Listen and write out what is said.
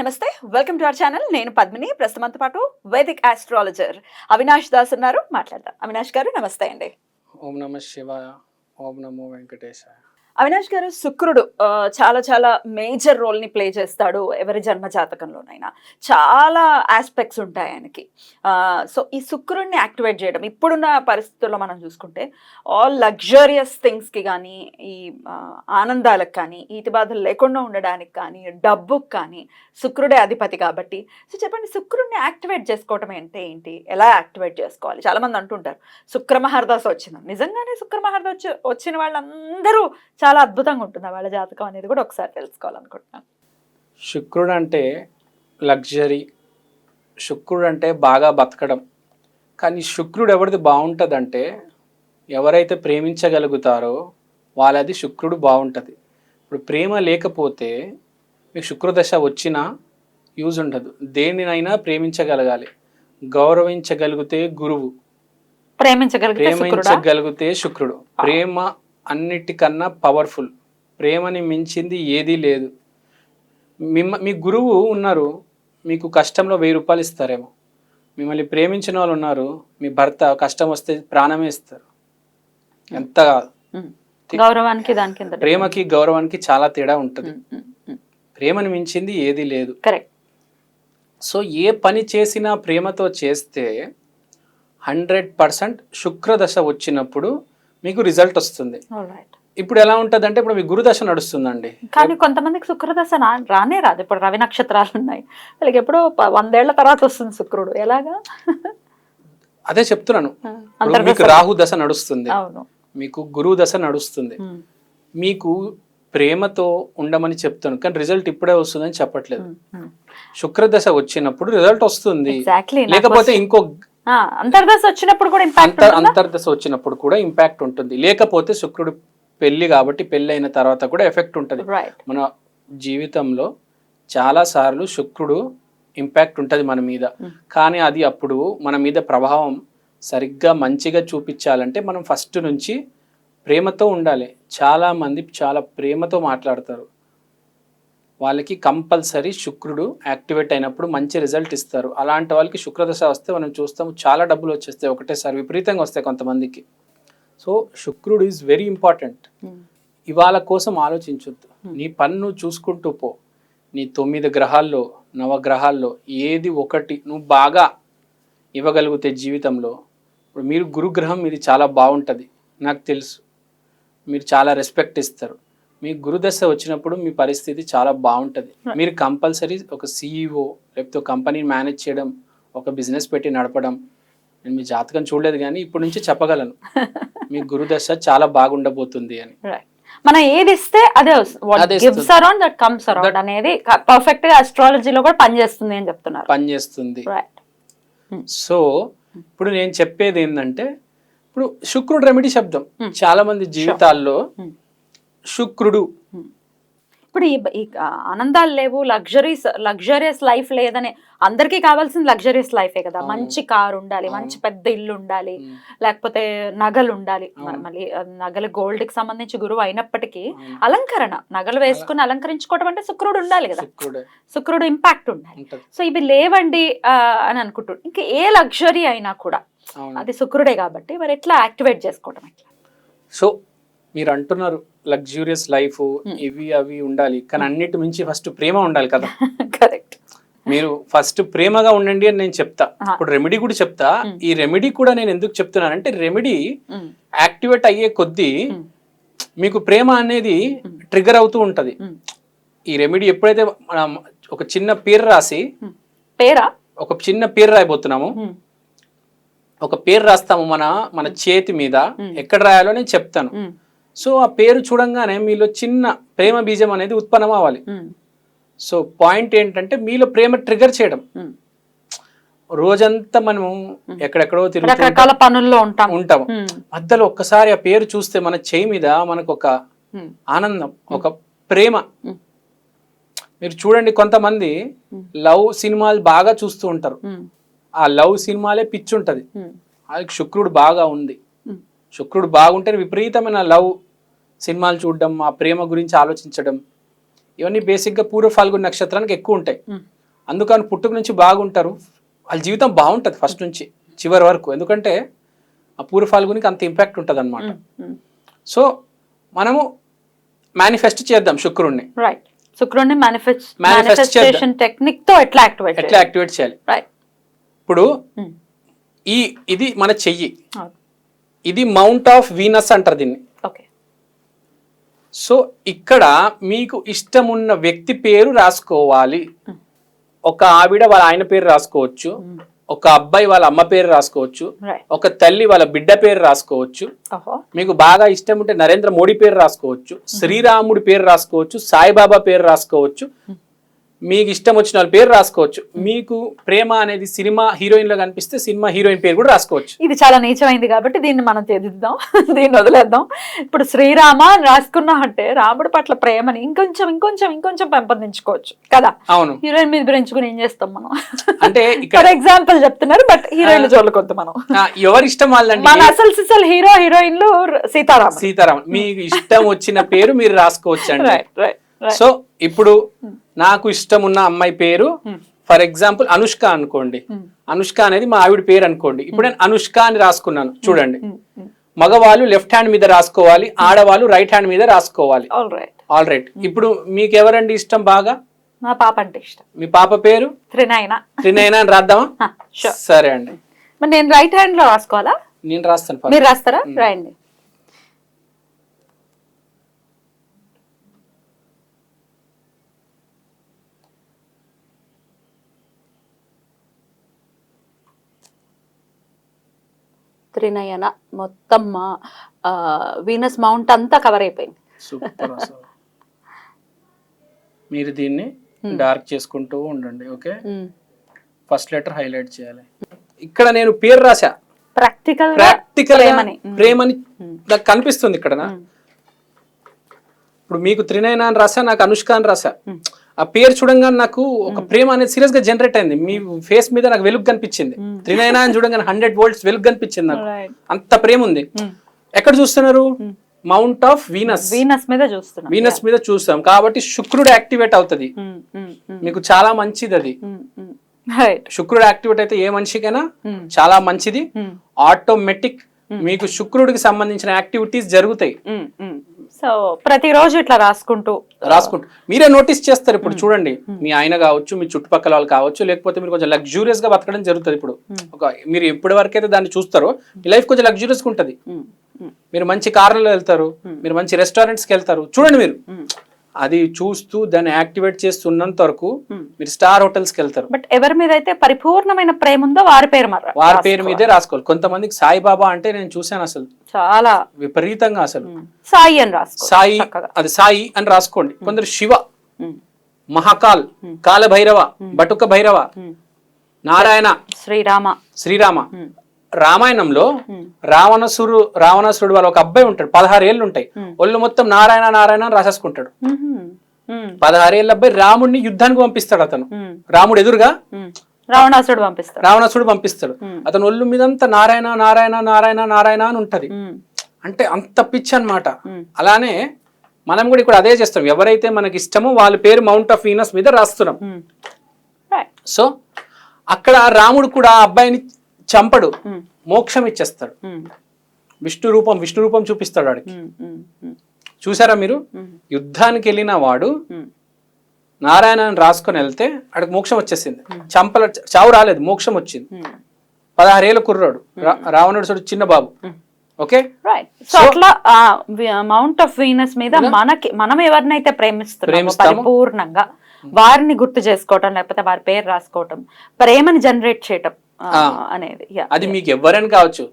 నమస్తే welcome to our channel. నేను పద్మిని ప్రస్తుతంతో పాటు వైదిక్ ఆస్ట్రాలజర్ అవినాష్ దాస్ ఉన్నారు. మాట్లాడదాం. అవినాష్ గారు నమస్తే అండి. ఓం నమ శివాయ. ఓం నమో వెంకటేశాయ. అవినాష్ గారు శుక్రుడు చాలా చాలా మేజర్ రోల్ని ప్లే చేస్తాడు ఎవరి జన్మ జాతకంలోనైనా. చాలా ఆస్పెక్ట్స్ ఉంటాయి ఆయనకి. సో ఈ శుక్రుడిని యాక్టివేట్ చేయడం ఇప్పుడున్న పరిస్థితుల్లో మనం చూసుకుంటే ఆల్ లగ్జరియస్ థింగ్స్కి కానీ ఈ ఆనందాలకు కానీ ఈతి బాధలు లేకుండా ఉండడానికి కానీ డబ్బుకి కానీ శుక్రుడే అధిపతి కాబట్టి సో చెప్పండి శుక్రుడిని యాక్టివేట్ చేసుకోవటం అంటే ఏంటి? ఎలా యాక్టివేట్ చేసుకోవాలి? చాలామంది అంటుంటారు శుక్రమహర్దాస్ వచ్చింది నిజంగానే శుక్రమహర్దాస్ వచ్చిన వాళ్ళందరూ చాలా అద్భుతంగా ఉంటుంది వాళ్ళ జాతకం అనేది కూడా ఒకసారి తెలుసుకోవాలనుకుంటున్నాను. శుక్రుడు అంటే లగ్జరీ. శుక్రుడు అంటే బాగా బతకడం. కానీ శుక్రుడు ఎవరిది బాగుంటుందంటే ఎవరైతే ప్రేమించగలుగుతారో వాళ్ళది శుక్రుడు బాగుంటుంది. ఇప్పుడు ప్రేమ లేకపోతే మీకు శుక్రదశ వచ్చినా యూజ్ ఉండదు. దేనినైనా ప్రేమించగలగాలి. గౌరవించగలిగితే గురువు. ప్రేమించగలిగితే శుక్రుడు? ప్రేమ అన్నిటికన్నా పవర్ఫుల్ ప్రేమని మించింది ఏదీ లేదు. మిమ్మ మీ గురువు ఉన్నారు. మీకు కష్టంలో వెయ్యి రూపాయలు ఇస్తారేమో. మిమ్మల్ని ప్రేమించిన వాళ్ళు ఉన్నారు. మీ భర్త కష్టం వస్తే ప్రాణమే ఇస్తారు. ఎంత ఉమ్. గౌరవానికి దానికి ప్రేమకి గౌరవానికి చాలా తేడా ఉంటుంది. ప్రేమని మించింది ఏదీ లేదు. కరెక్ట్ సో ఏ పని చేసినా ప్రేమతో చేస్తే హండ్రెడ్ పర్సెంట్ శుక్రదశ వచ్చినప్పుడు మీకు రిజల్ట్ వస్తుంది. ఇప్పుడు ఎలా ఉంటుంది అంటే ఇప్పుడు మీ గురుదశ నడుస్తుందండి. కానీ కొంతమందికి శుక్రదశ రానే రాదు. ఇప్పుడు రవి నక్షత్రాలు ఉన్నాయి. వాళ్ళకి ఎప్పుడో వందేళ్ళ తర్వాత వస్తుంది శుక్రుడు. ఎలాగా? అదే చెప్తున్నాను. మీకు రాహు దశ నడుస్తుంది. అవును. మీకు గురువు దశ నడుస్తుంది. మీకు ప్రేమతో ఉండమని చెప్తాను. కానీ రిజల్ట్ ఇప్పుడే వస్తుందని చెప్పట్లేదు. శుక్రదశ వచ్చినప్పుడు రిజల్ట్ వస్తుంది. లేకపోతే ఇంకో అంతర్దశ వచ్చినప్పుడు కూడా ఇంపాక్ట్ అంతర్ అంతర్దశ వచ్చినప్పుడు కూడా ఇంపాక్ట్ ఉంటుంది. లేకపోతే శుక్రుడు పెళ్ళి కాబట్టి పెళ్ళి అయిన తర్వాత కూడా ఎఫెక్ట్ ఉంటుంది. మన జీవితంలో చాలా సార్లు శుక్రుడు ఇంపాక్ట్ ఉంటుంది మన మీద. Mm. కానీ అది అప్పుడు మన మీద ప్రభావం సరిగ్గా మంచిగా చూపించాలంటే మనం ఫస్ట్ నుంచి ప్రేమతో ఉండాలి. చాలా మంది చాలా ప్రేమతో మాట్లాడతారు. వాళ్ళకి కంపల్సరీ శుక్రుడు యాక్టివేట్ అయినప్పుడు మంచి రిజల్ట్ ఇస్తారు. అలాంటి వాళ్ళకి శుక్రదశ వస్తే మనం చూస్తాము చాలా డబ్బులు వచ్చేస్తాయి. ఒకటేసారి విపరీతంగా వస్తాయి కొంతమందికి. సో శుక్రుడు ఈజ్ వెరీ ఇంపార్టెంట్ ఇవాళ కోసం ఆలోచించొద్దు. నీ పన్ను చూసుకుంటూ పో. నీ తొమ్మిది గ్రహాల్లో నవగ్రహాల్లో ఏది ఒకటి నువ్వు బాగా ఇవ్వగలిగితే జీవితంలో ఇప్పుడు మీరు గురుగ్రహం మీది చాలా బాగుంటుంది. నాకు తెలుసు. మీరు చాలా రెస్పెక్ట్ ఇస్తారు. మీ గురుదశ వచ్చినప్పుడు మీ పరిస్థితి చాలా బాగుంటుంది. మీరు కంపల్సరీ ఒక సీఈఓ లేకపోతే ఒక కంపెనీని మేనేజ్ చేయడం ఒక బిజినెస్ పెట్టి నడపడం నేను మీ జాతకం చూడలేదు కానీ ఇప్పటి నుంచి చెప్పగలను. మీ గురుదశ చాలా బాగుండబోతుంది అని. మనం ఏది ఇస్తే అదే gives. Around that comes around అనేది పర్ఫెక్ట్గా అస్ట్రాలజీలో కూడా పనిచేస్తుంది అని చెప్తున్నారు. పనిచేస్తుంది రైట్ సో ఇప్పుడు నేను చెప్పేది ఏంటంటే ఇప్పుడు శుక్రుడు రెమెడీ శబ్దం. Hmm. చాలా మంది జీవితాల్లో Hmm. శుక్రుడు. ఇప్పుడు ఈ ఆనందాలు లేవు లగ్జరీస్ లగ్జరియస్ లైఫ్ లేదని అందరికీ కావాల్సింది లగ్జరియస్ లైఫే కదా. మంచి కారు ఉండాలి. మంచి పెద్ద ఇల్లు ఉండాలి. లేకపోతే నగలు ఉండాలి. మళ్ళీ నగలు గోల్డ్కి సంబంధించి గురువు అయినప్పటికీ. అలంకరణ నగలు వేసుకుని అలంకరించుకోవడం అంటే శుక్రుడు ఉండాలి కదా. శుక్రుడే. ఇంపాక్ట్ ఉండాలి. సో ఇవి లేవండి అని అనుకుంటున్నాను. ఇంకా ఏ లగ్జరీ అయినా కూడా అది శుక్రుడే కాబట్టి మరి ఎట్లా యాక్టివేట్ చేసుకోవడం ఎట్లా? సో మీరు అంటున్నారు లగ్జూరియస్ లైఫ్ Hmm. ఇవి అవి ఉండాలి కానీ అన్నిటి మించి ఫస్ట్ ప్రేమ ఉండాలి కదా కరెక్ట్ మీరు ఫస్ట్ ప్రేమగా ఉండండి అని నేను చెప్తా. ఇప్పుడు రెమెడీ కూడా చెప్తా Hmm. ఈ రెమెడీ కూడా నేను ఎందుకు చెప్తున్నానంటే రెమెడీ యాక్టివేట్ అయ్యే కొద్దీ Hmm. మీకు ప్రేమ అనేది Hmm. ట్రిగర్ అవుతూ ఉంటది ఈ రెమెడీ ఎప్పుడైతే మనం ఒక చిన్న పేరు రాసి పేరా ఒక చిన్న పేరు రాయబోతున్నాము Hmm. ఒక పేరు రాస్తాము మన మన చేతి మీద Hmm. ఎక్కడ రాయాలో నేను చెప్తాను Hmm. సో ఆ పేరు చూడంగానే మీలో చిన్న ప్రేమ బీజం అనేది ఉత్పన్నం అవ్వాలి. సో పాయింట్ ఏంటంటే మీలో ప్రేమ ట్రిగర్ చేయడం. రోజంతా మనము ఎక్కడెక్కడో తిరుగుతూ రకరకాల పనుల్లో ఉంటాం ఉంటాము. మధ్యలో ఒక్కసారి ఆ పేరు చూస్తే మన చేయి మీద మనకు ఒక. ఆనందం ఒక ప్రేమ. మీరు చూడండి కొంతమంది. లవ్ సినిమాలు బాగా చూస్తూ ఉంటారు. ఆ లవ్ సినిమాలే పిచ్చి ఉంటది. అది శుక్రుడు బాగా ఉంది. శుక్రుడు బాగుంటే విపరీతమైన లవ్ సినిమాలు చూడడం ఆ ప్రేమ గురించి ఆలోచించడం ఇవన్నీ బేసిక్గా పూర్వ ఫాల్గుని నక్షత్రానికి ఎక్కువ ఉంటాయి. అందుకని పుట్టుక నుంచి బాగుంటారు. వాళ్ళ జీవితం బాగుంటుంది ఫస్ట్ నుంచి చివరి వరకు. ఎందుకంటే ఆ పూర్వ ఫాల్గునికి అంత ఇంపాక్ట్ ఉంటుంది అనమాట. సో మనము మేనిఫెస్ట్ చేద్దాం రైట్ మేనిఫెస్టేషన్ టెక్నిక్తో ఎట్లా యాక్టివేట్ ఎట్లా యాక్టివేట్ చేయాలి? రైట్ ఇప్పుడు ఈ ఇది మన చెయ్యి. ఇది మౌంట్ ఆఫ్ వీనస్ అంటారు దీన్ని. సో ఇక్కడ మీకు ఇష్టమున్న వ్యక్తి పేరు రాసుకోవాలి. ఒక ఆవిడ వాళ్ళ ఆయన పేరు రాసుకోవచ్చు. ఒక అబ్బాయి వాళ్ళ అమ్మ పేరు రాసుకోవచ్చు. ఒక తల్లి వాళ్ళ బిడ్డ పేరు రాసుకోవచ్చు. మీకు బాగా ఇష్టం ఉంటే నరేంద్ర మోడీ పేరు రాసుకోవచ్చు. శ్రీరాముడి పేరు రాసుకోవచ్చు. సాయిబాబా పేరు రాసుకోవచ్చు. మీకు ఇష్టం వచ్చిన వాళ్ళ పేరు రాసుకోవచ్చు. మీకు ప్రేమ అనేది సినిమా హీరోయిన్లో కనిపిస్తే సినిమా హీరోయిన్ పేరు కూడా రాసుకోవచ్చు. ఇది చాలా నీచమైంది కాబట్టి దీన్ని మనం తెదిద్దాం దీన్ని వదిలేద్దాం. ఇప్పుడు శ్రీరామ అని రాసుకున్నాం అంటే రాముడి పట్ల ప్రేమని ఇంకొంచెం ఇంకొంచెం ఇంకొంచెం పెంపొందించుకోవచ్చు. కదా? అవును. హీరోయిన్ మీద పెంచుకుని ఏం చేస్తాం మనం? అంటే ఇక్కడ ఫర్ ఎగ్జాంపుల్ చెప్తున్నారు బట్ హీరోయిన్ జోలుకొద్దు మనం. ఎవరి ఇష్టం వాళ్ళండి? మన అసలు సిసలు హీరో హీరోయిన్లు సీతారామ సీతారాం మీకు ఇష్టం వచ్చిన పేరు మీరు రాసుకోవచ్చు అండి సో ఇప్పుడు నాకు ఇష్టం ఉన్న అమ్మాయి పేరు ఫర్ ఎగ్జాంపుల్ అనుష్క అనుకోండి. అనుష్క అనేది మా ఆవిడ పేరు అనుకోండి. ఇప్పుడు నేను అనుష్క అని రాసుకున్నాను చూడండి. మగవాళ్ళు లెఫ్ట్ హ్యాండ్ మీద రాసుకోవాలి ఆడవాళ్ళు రైట్ హ్యాండ్ మీద రాసుకోవాలి. ఆల్ రైట్ ఆల్ రైట్ ఇప్పుడు మీకు ఎవరండి ఇష్టం బాగా? మా పాప అంటే ఇష్టం. మీ పాప పేరు? త్రినయన అని రాద్దామా? సరే అండి. మరి నేను రైట్ హ్యాండ్లో రాసుకోవాలా? నేను రాస్తాను. మీరు రాస్తారా? రాయండి. త్రినయన మొత్తం వీనస్ మౌంట్ అంతా కవర్ అయిపోయింది. సూపర్ అసలు. మీరు దీన్ని డార్క్ చేసుకుంటూ ఉండండి ఓకే? ఫస్ట్ లెటర్ హైలైట్ చేయాలి. ఇక్కడ నేను పేరు రాసా ప్రాక్టికల్ ప్రాక్టికల్ ప్రేమని. ప్రేమని నాకు కనిపిస్తుంది ఇక్కడ. ఇప్పుడు మీకు త్రినయన అని రాసా నాకు అనుష్క అని రాసా ఆ పేరు చూడంగానే నాకు ఒక ప్రేమ అనేది సీరియస్గా జనరేట్ అయింది. మీ ఫేస్ మీద నాకు వెలుగు కనిపించింది. త్రినయన అని చూడంగానే హండ్రెడ్ వోల్ట్స్ వెలుగు కనిపించింది నాకు. అంత ప్రేమ ఉంది. ఎక్కడ చూస్తున్నారు? మౌంట్ ఆఫ్ వీనస్ వీనస్ మీద చూస్తున్నాం. వీనస్ మీద చూస్తాం. కాబట్టి శుక్రుడు యాక్టివేట్ అవుతది. మీకు చాలా మంచిది అది. శుక్రుడు యాక్టివేట్ అయితే ఏ మనిషికైనా చాలా మంచిది. ఆటోమేటిక్ మీకు శుక్రుడికి సంబంధించిన యాక్టివిటీస్ జరుగుతాయి. సో ప్రతిరోజు ఇట్లా రాసుకుంటూ. రాసుకుంటూ. మీరే నోటీస్ చేస్తారు ఇప్పుడు చూడండి. మీ ఆయన కావచ్చు మీ చుట్టుపక్కల వాళ్ళు కావచ్చు లేకపోతే మీరు కొంచెం లగ్జూరియస్గా బతకడం జరుగుతుంది ఇప్పుడు. ఒక మీరు ఎప్పటి వరకు అయితే దాన్ని చూస్తారో మీ లైఫ్ కొంచెం లగ్జూరియస్గా ఉంటది మీరు మంచి కార్లలో వెళ్తారు మీరు మంచి restaurants కి వెళ్తారు. చూడండి మీరు. అది చూస్తూ దాన్ని యాక్టివేట్ చేస్తున్నంత వరకు మీరు స్టార్ హోటల్స్కి వెళ్తారు. బట్ ఎవరి మీద అయితే పరిపూర్ణమైన ప్రేమ ఉందో వారి పేరు వారి పేరు మీదే రాసుకోవాలి. కొంతమందికి సాయిబాబా అంటే నేను చూశాను అసలు. చాలా. విపరీతంగా అసలు. సాయి అని రాసుకో సాయి అది సాయి అని రాసుకోండి. కొందరు శివ మహాకాల్ కాల భైరవ బటుక భైరవ. నారాయణ శ్రీరామ. శ్రీరామ. రామాయణంలో రావణసురు రావణసురుడు వాళ్ళ ఒక అబ్బాయి ఉంటాడు. పదహారు ఏళ్ళు ఉంటాయి ఒళ్ళు మొత్తం నారాయణ నారాయణ అని రాసేసుకుంటాడు. పదహారేళ్ళ అబ్బాయి రాముడిని యుద్ధానికి పంపిస్తాడు అతను. రాముడు ఎదురుగా. రావణాసుడు పంపిస్తాడు. రావణాసుడు పంపిస్తాడు. అతను ఒళ్ళు మీదంతా నారాయణ నారాయణ నారాయణ నారాయణ అని ఉంటది. అంటే అంత పిచ్చి అన్నమాట. Hmm. అలానే మనం కూడా ఇక్కడ అదే చేస్తాం. ఎవరైతే మనకి ఇష్టమో వాళ్ళ పేరు మౌంట్ ఆఫ్ వీనస్ మీద రాస్తున్నాం. సో అక్కడ రాముడు కూడా ఆ అబ్బాయిని చంపడు. మోక్షం ఇచ్చేస్తాడు. విష్ణు రూపం విష్ణు రూపం చూపిస్తాడు వాడికి చూసారా మీరు? యుద్ధానికి వెళ్ళిన వాడు. నారాయణ రాసుకొని వెళ్తే ఆడికి మోక్షం వచ్చేసింది. చంపల చావు రాలేదు మోక్షం వచ్చింది. పదహారేళ్ళ కుర్రాడు రావణుడు చిన్న బాబు. ఓకే? రైట్ సో అట్లా మౌంట్ ఆఫ్ వీనస్ మీద మనకి మనం ఎవరినైతే ప్రేమిస్తున్నామో. పరిపూర్ణంగా వారిని గుర్తు చేసుకోవటం లేకపోతే వారి పేరు రాసుకోవటం ప్రేమని జనరేట్ చేయటం. అనేది. అది మీకు ఎవరైనా కావచ్చు